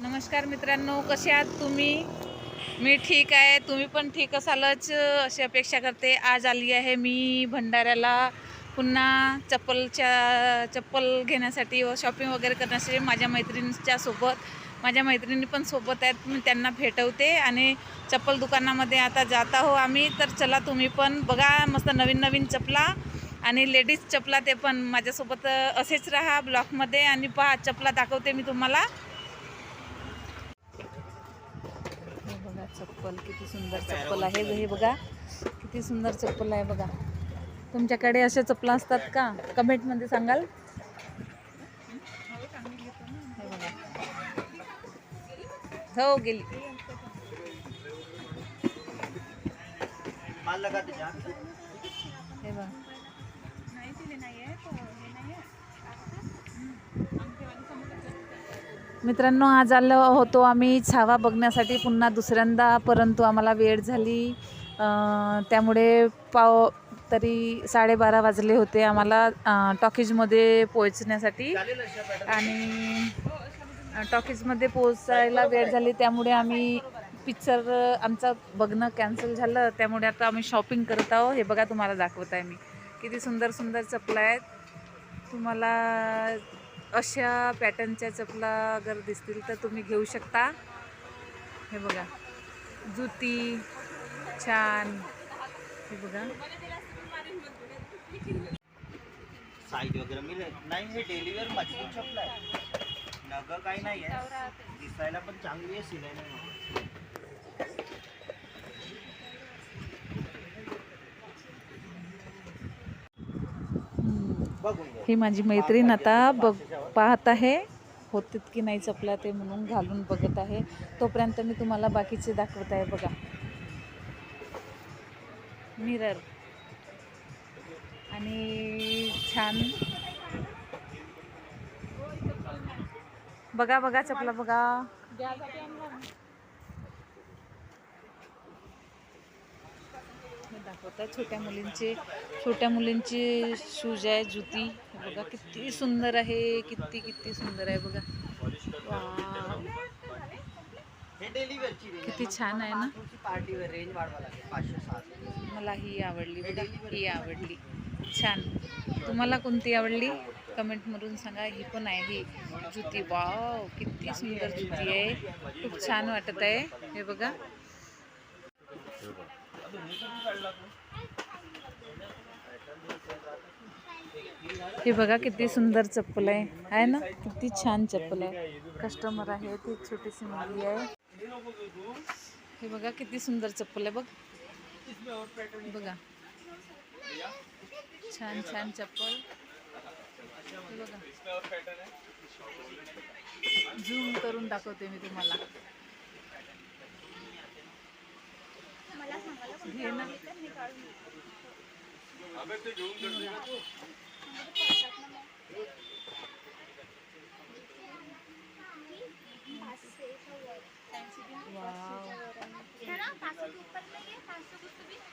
नमस्कार मित्रांनो कसे आहात तुम्ही? मी ठीक आहे. तुम्ही पण ठीक असालच अशी अपेक्षा करते. आज आली आहे मी भंडाऱ्याला पुन्हा चप्पलच्या चप्पल घेण्यासाठी व शॉपिंग वगैरे करण्यासाठी माझ्या मैत्रिणीच्या सोबत. माझ्या मैत्रिणी पण सोबत आहेत मी त्यांना भेटवते आणि चप्पल दुकानामध्ये आता जात आहो आम्ही. तर चला तुम्ही पण बघा मस्त नवीन नवीन चपला आणि लेडीज चपला ते पण माझ्यासोबत असेच राहा ब्लॉकमध्ये आणि पहा चपला दाखवते मी तुम्हाला हे बघा चप्पल किती सुंदर चप्पल आहे हे बघा. किती सुंदर चप्पल आहे बघा. तुमच्याकडे अशा चप्पला असतात का? कमेंटमध्ये सांगाल. हे बघा. हो गेली. हे बघा. मित्रांनो आज आलो होतो आम्ही छावा बघण्यासाठी. पुन्हा दुसऱ्यांदा परंतु आम्हाला वेळ झाली. त्यामुळे पाव तरी साडेबारा वाजले होते आम्हाला टॉकीजमध्ये पोहोचण्यासाठी. आणि टॉकीजमध्ये पोहोचायला वेळ झाली. त्यामुळे आम्ही पिक्चर आमचं बघणं कॅन्सल झालं. त्यामुळे आता आम्ही शॉपिंग करत आहोत. हे बघा तुम्हाला दाखवत आहे मी. किती सुंदर सुंदर चपला आहेत. तुम्हाला अशा पॅटर्नच्या चपला अगर दिसतील तर तुम्ही घेऊ शकता. हे बघा. जुती छान. हे बघा. साईज वगैरे मिळेल नाही हे डेलीवेअर मजबूत चप्पल आहे. नग काही नाही आहे दिसायला पण चांगली आहे सिलायला नाही. हम्म. बघून घ्या ही माझी मैत्रीण आता बघ पाहत आहे. होतीत की नाही चपला ते म्हणून घालून बघत आहे. तोपर्यंत मी तुम्हाला बाकीचे दाखवत आहे बघा. मिरर आणि छान. बघा बघा चपला बघा. दाखवत आहे छोट्या मुलींचे छोट्या मुलींचे शूज आहे जुती. बघा किती सुंदर आहे किती किती सुंदर आहे बघा. किती छान आहे ना? मला ही आवडली बघा ही आवडली. छान. तुम्हाला कोणती आवडली? कमेंटमधून सांगा. ही पण आहे ही जुती. वाव किती सुंदर जुती आहे. खूप छान वाटत आहे. हे बघा. हे बघा किती सुंदर चप्पल आहे. आहे ना? किती छान चप्पल आहे. कस्टमर आहे ती छोटीशी मुलगी आहे. हे बघा किती सुंदर चप्पल आहे बघ. बघा. छान छान चप्पल. बघा. झूम करून दाखवते मी तुम्हाला.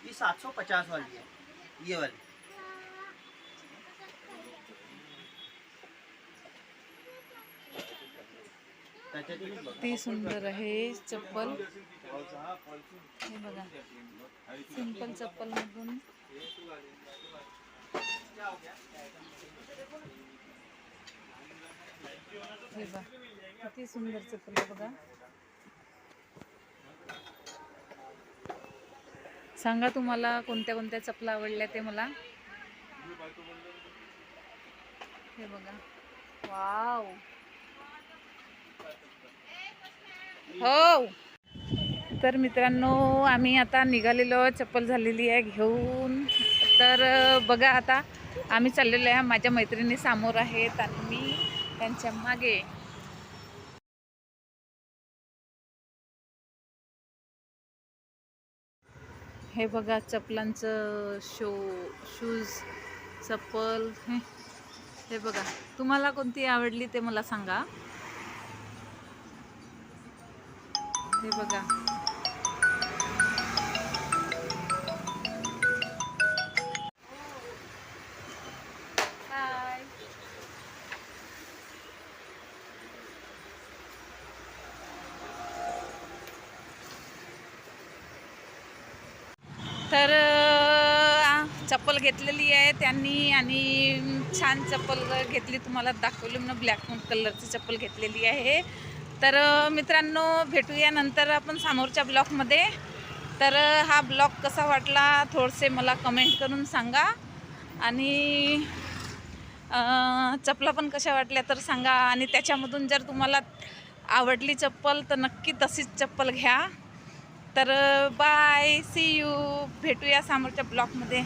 ये सात सौ पचास वाली है। ये वाली। ती सुंदर आहे चप्पल. हे बघा सिंपल चप्पल मधून हे बघा किती सुंदर चप्पल आहे बघा. सांगा तुम्हाला कोणत्या कोणत्या चपला आवडल्या ते मला. हे बघा. वाव. हो. तर मित्रांनो आम्ही आता निघालेलो चप्पल झालेली आहे घेऊन. तर बघा आता आम्ही चाललेलो आहे माझ्या मैत्रिणी समोर आहेत आणि मी त्यांच्या मागे. हे बघा चपलांचं शो शूज चप्पल. हे बघा तुम्हाला कोणती आवडली ते मला सांगा. हे बघा. तर चप्पल घेतलेली आहे त्यांनी आणि छान चप्पल घेतली. तुम्हाला दाखवली म्हणून ब्लॅक कलरची चप्पल घेतलेली आहे. तर मित्रांनो भेटूया नंतर आपण समोरच्या ब्लॉकमध्ये. तर हा ब्लॉग कसा वाटला थोडसे मला कमेंट करून सांगा. आणि चपला पण कशा वाटल्या तर सांगा. आणि त्याच्यामधून जर तुम्हाला आवडली चप्पल तर नक्की तशीच चप्पल घ्या. तर बाय. सी यू भेटूया समोरच्या ब्लॉकमध्ये.